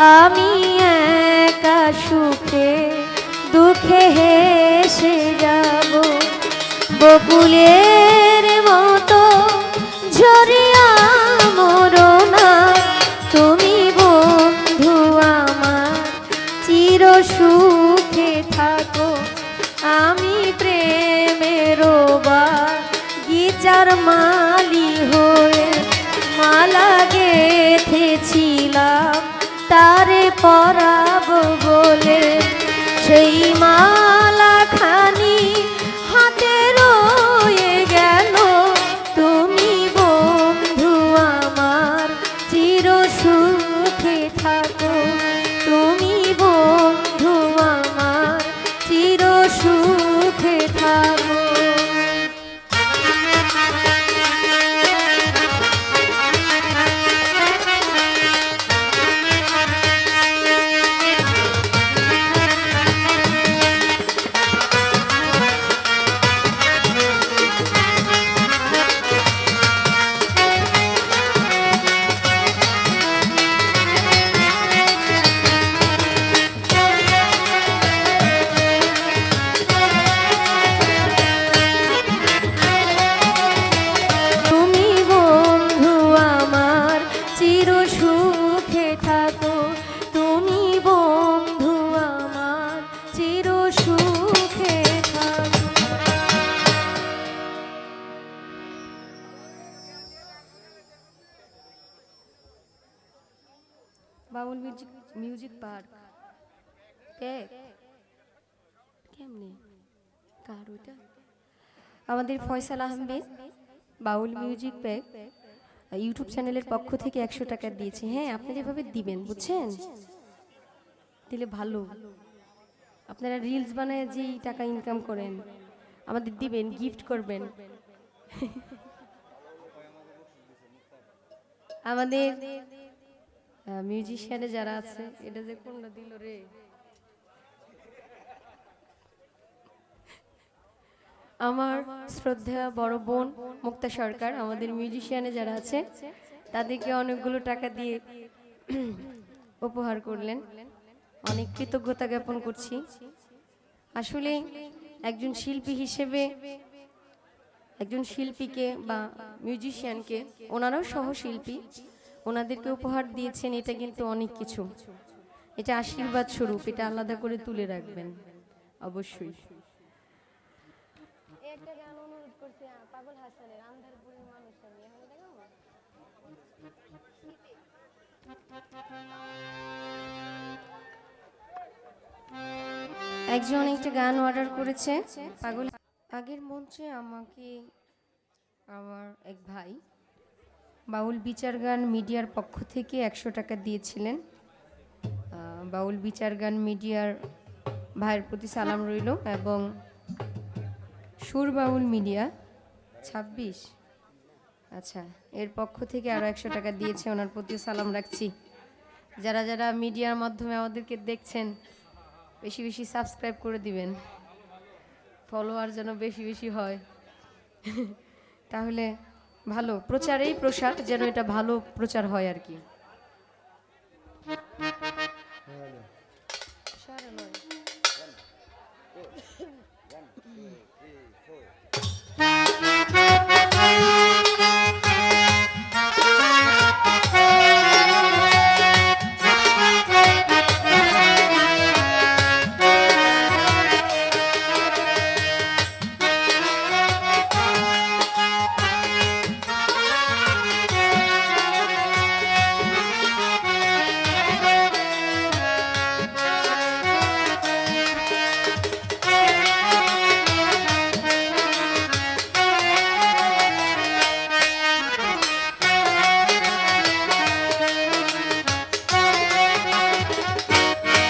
আমি একা সুখে, দুঃখে হেসে যাব। বকুলের মতো ঝরিয়া মরনা তুমি বন্ধু আমার। চির সুখে থাকো, আমি প্রেমের গিচার মালি বাউল মিউজিক মিউজিক পার্ক। কেমনে? কার ওইটা? আমাদের ফয়সাল আহমেদ বাউল মিউজিক প্যাক ইউটিউব চ্যানেলের পক্ষ থেকে একশো টাকা দিয়েছে। হ্যাঁ আপনি যেভাবে দিবেন, বুঝছেন? দিলে ভালো। আপনারা রিলস বানায় যেই টাকা ইনকাম করেন, আমাদের দিবেন গিফট করবেন। আমাদের মিউজিশিয়ানে যারা আছে, এটা যে কোনটা দিল রে? আমার শ্রদ্ধা বড় বোন মুক্তা সরকার, আমাদের মিউজিশিয়ানে যারা আছে, তাদেরকে অনেকগুলো টাকা দিয়ে উপহার করলেন। অনেক কৃতজ্ঞতা জ্ঞাপন করছি। আসলে একজন শিল্পী হিসেবে, একজন শিল্পীকে বা মিউজিশিয়ানকে ওনারাও সহশিল্পী ওনাদেরকে উপহার দিয়েছেন এটা কিন্তু অনেক কিছু। এটা আশীর্বাদ স্বরূপ এটা আলাদা করে তুলে রাখবেন অবশ্যই। একজন একটা গান অর্ডার করেছে পাগল আগের মঞ্চে আমাকে আমার এক ভাই বাউল বিচার গান মিডিয়ার পক্ষ থেকে একশো টাকা দিয়েছিলেন। বাউল বিচার গান মিডিয়ার ভাইয়ের প্রতি সালাম রইল এবং সুর বাউল মিডিয়া ছাব্বিশ। আচ্ছা এর পক্ষ থেকে আরও একশো টাকা দিয়েছে, ওনার প্রতি সালাম রাখছি। যারা যারা মিডিয়ার মাধ্যমে আমাদেরকে দেখছেন, বেশি বেশি সাবস্ক্রাইব করে দিবেন। ফলোয়ার যেন বেশি বেশি হয়। তাহলে ভালো। প্রচারেই প্রসার যেন এটা ভালো প্রচার হয় আর কি।